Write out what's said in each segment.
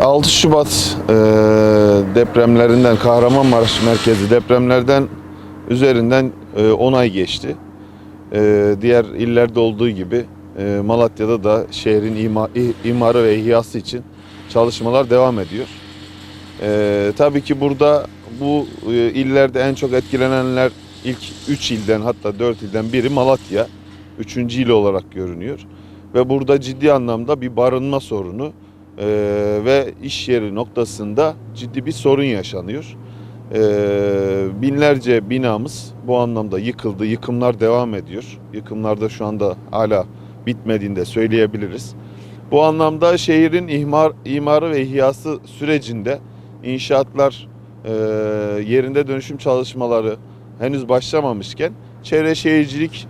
6 Şubat e, depremlerinden, Kahramanmaraş merkezi depremlerden üzerinden e, 10 ay geçti. E, diğer illerde olduğu gibi e, Malatya'da da şehrin ima, imarı ve ihyası için çalışmalar devam ediyor. E, tabii ki burada bu e, illerde en çok etkilenenler ilk 3 ilden hatta 4 ilden biri Malatya. 3. il olarak görünüyor. Ve burada ciddi anlamda bir barınma sorunu e, ve iş yeri noktasında ciddi bir sorun yaşanıyor. E, binlerce binamız bu anlamda yıkıldı. Yıkımlar devam ediyor. Yıkımlar da şu anda hala bitmediğini de söyleyebiliriz. Bu anlamda şehrin ihmar, imarı ve ihyası sürecinde inşaatlar e, yerinde dönüşüm çalışmaları henüz başlamamışken Çevre Şehircilik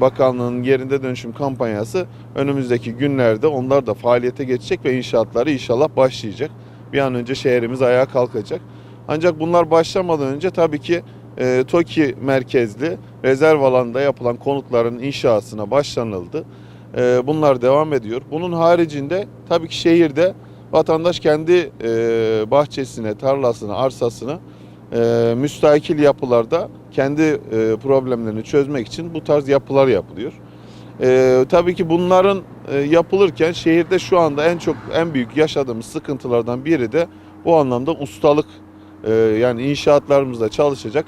Bakanlığı'nın yerinde dönüşüm kampanyası önümüzdeki günlerde onlar da faaliyete geçecek ve inşaatları inşallah başlayacak. Bir an önce şehrimiz ayağa kalkacak. Ancak bunlar başlamadan önce tabii ki e, TOKİ merkezli rezerv alanda yapılan konutların inşasına başlanıldı. E, bunlar devam ediyor. Bunun haricinde tabii ki şehirde vatandaş kendi e, bahçesine, tarlasına, arsasına e, müstakil yapılarda kendi e, problemlerini çözmek için bu tarz yapılar yapılıyor. E, tabii ki bunların e, yapılırken şehirde şu anda en çok en büyük yaşadığımız sıkıntılardan biri de bu anlamda ustalık. E, yani inşaatlarımızda çalışacak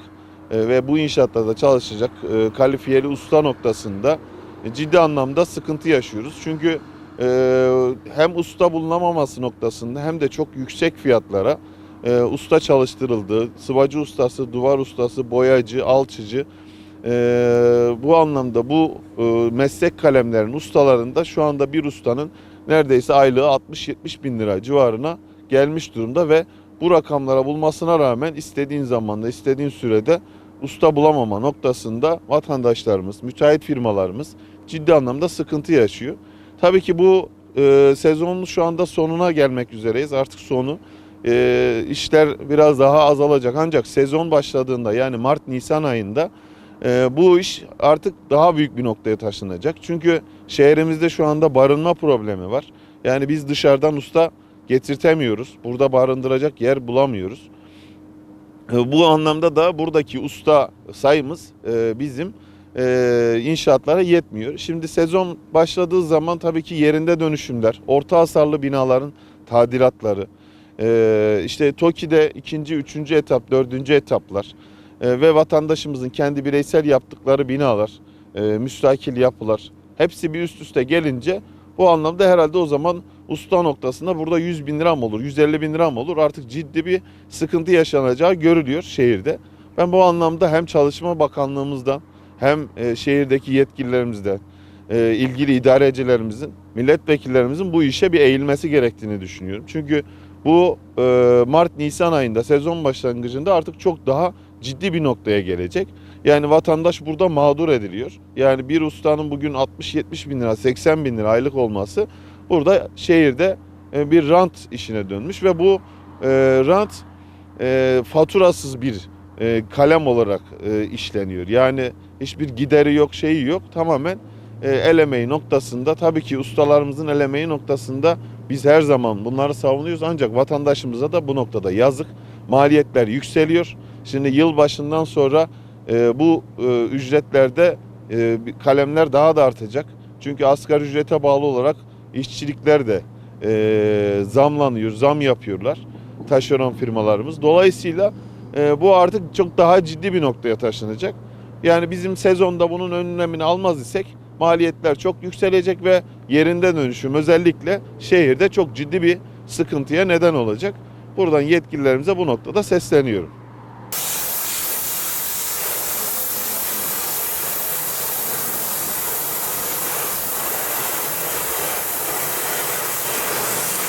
e, ve bu inşaatlarda çalışacak e, kalifiyeli usta noktasında e, ciddi anlamda sıkıntı yaşıyoruz. Çünkü e, hem usta bulunamaması noktasında hem de çok yüksek fiyatlara e, usta çalıştırıldı. Sıvacı ustası, duvar ustası, boyacı, alçıcı. E, bu anlamda bu e, meslek kalemlerin ustalarında şu anda bir ustanın neredeyse aylığı 60-70 bin lira civarına gelmiş durumda ve bu rakamlara bulmasına rağmen istediğin zamanda, istediğin sürede usta bulamama noktasında vatandaşlarımız, müteahhit firmalarımız ciddi anlamda sıkıntı yaşıyor. Tabii ki bu e, sezonun şu anda sonuna gelmek üzereyiz. Artık sonu e, işler biraz daha azalacak. Ancak sezon başladığında yani Mart-Nisan ayında e, bu iş artık daha büyük bir noktaya taşınacak. Çünkü şehrimizde şu anda barınma problemi var. Yani biz dışarıdan usta getirtemiyoruz. Burada barındıracak yer bulamıyoruz. E, Bu anlamda da buradaki usta sayımız e, bizim e, inşaatlara yetmiyor. Şimdi sezon başladığı zaman tabii ki yerinde dönüşümler, orta hasarlı binaların tadilatları, e, işte TOKİ'de ikinci, üçüncü etap, dördüncü etaplar e, ve vatandaşımızın kendi bireysel yaptıkları binalar, e, müstakil yapılar hepsi bir üst üste gelince bu anlamda herhalde o zaman usta noktasında burada 100 bin lira mı olur, 150 bin lira mı olur artık ciddi bir sıkıntı yaşanacağı görülüyor şehirde. Ben bu anlamda hem Çalışma Bakanlığımızdan hem e, şehirdeki yetkililerimizden, e, ilgili idarecilerimizin, milletvekillerimizin bu işe bir eğilmesi gerektiğini düşünüyorum. Çünkü bu e, Mart-Nisan ayında sezon başlangıcında artık çok daha ciddi bir noktaya gelecek. Yani vatandaş burada mağdur ediliyor. Yani bir ustanın bugün 60-70 bin lira, 80 bin lira aylık olması burada şehirde e, bir rant işine dönmüş ve bu e, rant e, faturasız bir e, kalem olarak e, işleniyor. Yani hiçbir gideri yok, şeyi yok. Tamamen e, el emeği noktasında tabii ki ustalarımızın el emeği noktasında biz her zaman bunları savunuyoruz. Ancak vatandaşımıza da bu noktada yazık. Maliyetler yükseliyor. Şimdi yıl başından sonra e, bu e, ücretlerde e, kalemler daha da artacak. Çünkü asgari ücrete bağlı olarak işçilikler de e, zamlanıyor, zam yapıyorlar taşeron firmalarımız. Dolayısıyla e, bu artık çok daha ciddi bir noktaya taşınacak. Yani bizim sezonda bunun önlemini almaz isek maliyetler çok yükselecek ve yerinde dönüşüm özellikle şehirde çok ciddi bir sıkıntıya neden olacak. Buradan yetkililerimize bu noktada sesleniyorum.